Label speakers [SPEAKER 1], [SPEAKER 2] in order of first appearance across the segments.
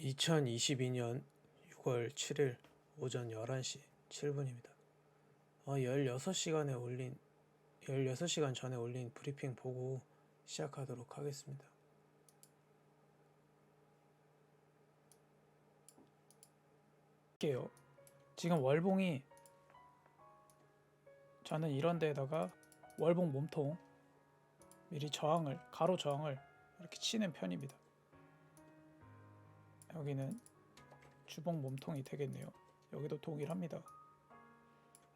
[SPEAKER 1] 2022년 6월 7일 오전 11시 7분입니다. 어, 16시간에 올린 16시간 전에 올린 브리핑 보고 시작하도록 하겠습니다.
[SPEAKER 2] 할게요. 지금 월봉이 저는 이런 데에다가 월봉 몸통 미리 저항을 가로 저항을 이렇게 치는 편입니다. 여기는 주봉 몸통이 되겠네요. 여기도 동일합니다.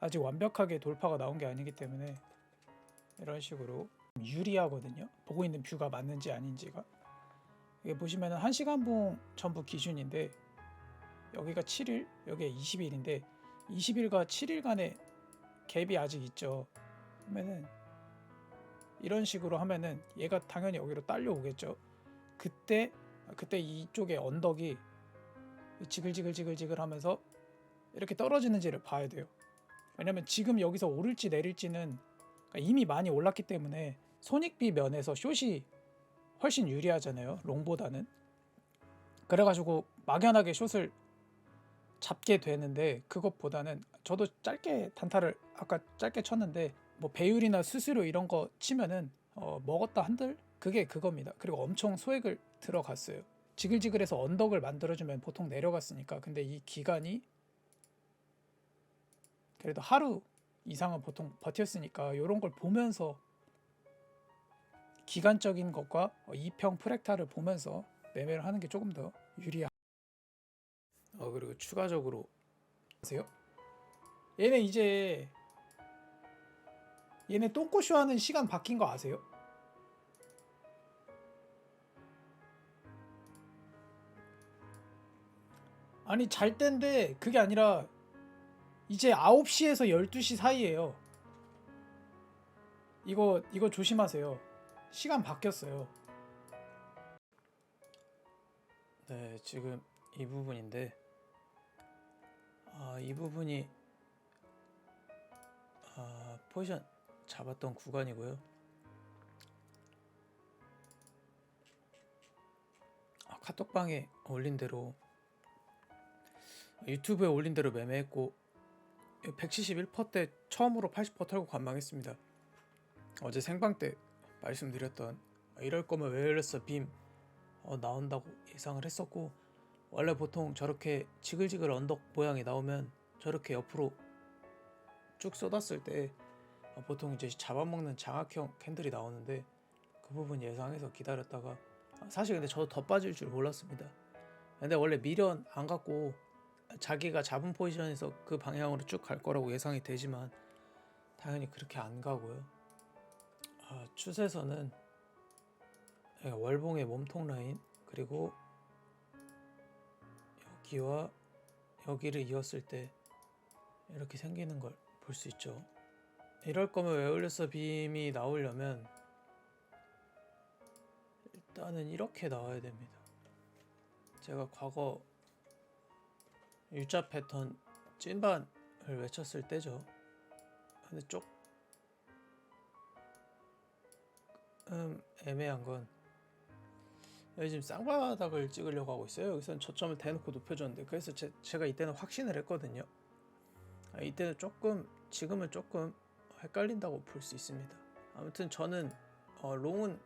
[SPEAKER 2] 아직 완벽하게 돌파가 나온 게 아니기 때문에 이런 식으로 유리하거든요. 보고 있는 뷰가 맞는지 아닌지가. 이게 보시면은 1시간봉 전부 기준인데 여기가 7일, 여기가 20일인데 20일과 7일간의 갭이 아직 있죠. 그러면은 이런 식으로 하면은 얘가 당연히 여기로 딸려오겠죠. 그때 그때 이쪽에 언덕이 지글지글지글지글 하면서 이렇게 떨어지는지를 봐야 돼요. 왜냐면 지금 여기서 오를지 내릴지는 그러니까 이미 많이 올랐기 때문에 손익비 면에서 숏이 훨씬 유리하잖아요. 롱보다는. 그래가지고 막연하게 숏을 잡게 되는데 그것보다는 저도 짧게 단타를 아까 짧게 쳤는데 뭐 배율이나 수수료 이런 거 치면은 어, 먹었다 한들 그게 그겁니다. 그리고 엄청 소액을 들어갔어요. 지글지글해서 언덕을 만들어주면 보통 내려갔으니까 근데 이 기간이 그래도 하루 이상은 보통 버텼으니까 이런 걸 보면서 기간적인 것과 2평 프렉타를 보면서 매매를 하는 게 조금 더 유리하.
[SPEAKER 1] 어, 그리고 추가적으로
[SPEAKER 2] 아세요? 얘네 이제 얘네 똥꼬쇼 하는 시간 바뀐 거 아세요? 아니 잘 때인데 그게 아니라 이제 9시에서 12시 사이에요. 이거 이거 조심하세요. 시간 바뀌었어요.
[SPEAKER 1] 네, 지금 이 부분인데 아, 이 부분이 아, 포지션 잡았던 구간이고요. 아, 카톡방에 올린 대로 유튜브에 올린 대로 매매했고 171%때 처음으로 80% 털고 관망했습니다. 어제 생방 때 말씀드렸던 아, 이럴 거면 왜 이랬어 빔 어, 나온다고 예상을 했었고 원래 보통 저렇게 지글지글 언덕 모양이 나오면 저렇게 옆으로 쭉 쏟았을 때 어, 보통 이제 잡아먹는 장악형 캔들이 나오는데 그 부분 예상해서 기다렸다가 아, 사실 근데 저도 더 빠질 줄 몰랐습니다. 근데 원래 미련 안 갖고 자기가 잡은 포지션에서 그 방향으로 쭉 갈 거라고 예상이 되지만 당연히 그렇게 안 가고요. 아, 추세선은 예, 월봉의 몸통 라인 그리고 여기와 여기를 이었을 때 이렇게 생기는 걸 볼 수 있죠. 이럴 거면 왜 올렸어 빔이 나오려면 일단은 이렇게 나와야 됩니다. 제가 과거 U자 패턴 찐반을 외쳤을 때죠. 근데 조금 음, 애매한 건 여기 지금 쌍바닥을 찍으려고 하고 있어요. 여기서는 저점을 대놓고 높여줬는데 그래서 제, 제가 이때는 확신을 했거든요. 아, 이때는 조금 지금은 조금 헷갈린다고 볼 수 있습니다. 아무튼 저는 어, 롱은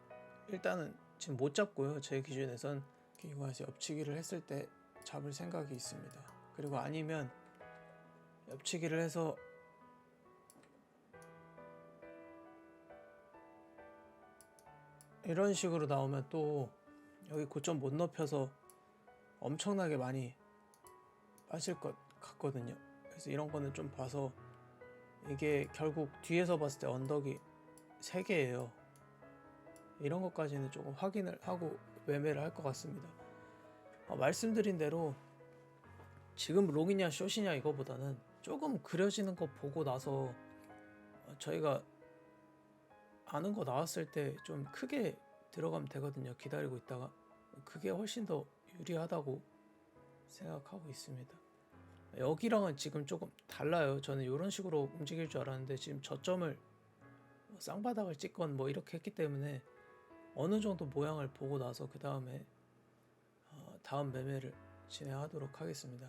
[SPEAKER 1] 일단은 지금 못 잡고요. 제 기준에선 이거에서 옆치기를 했을 때 잡을 생각이 있습니다. 그리고 아니면 옆치기를 해서 이런 식으로 나오면 또 여기 고점 못 높여서 엄청나게 많이 빠질 것 같거든요. 그래서 이런 거는 좀 봐서 이게 결국 뒤에서 봤을 때 언덕이 3개예요. 이런 것까지는 조금 확인을 하고 매매를 할 것 같습니다. 어, 말씀드린 대로 지금 롱이냐 숏이냐 이거보다는 조금 그려지는 거 보고 나서 어, 저희가 아는 거 나왔을 때 좀 크게 들어가면 되거든요. 기다리고 있다가 그게 훨씬 더 유리하다고 생각하고 있습니다. 여기랑은 지금 조금 달라요. 저는 이런 식으로 움직일 줄 알았는데 지금 저점을 쌍바닥을 찍건 뭐 이렇게 했기 때문에 어느 정도 모양을 보고 나서 그 다음에 어, 다음 매매를 진행하도록 하겠습니다.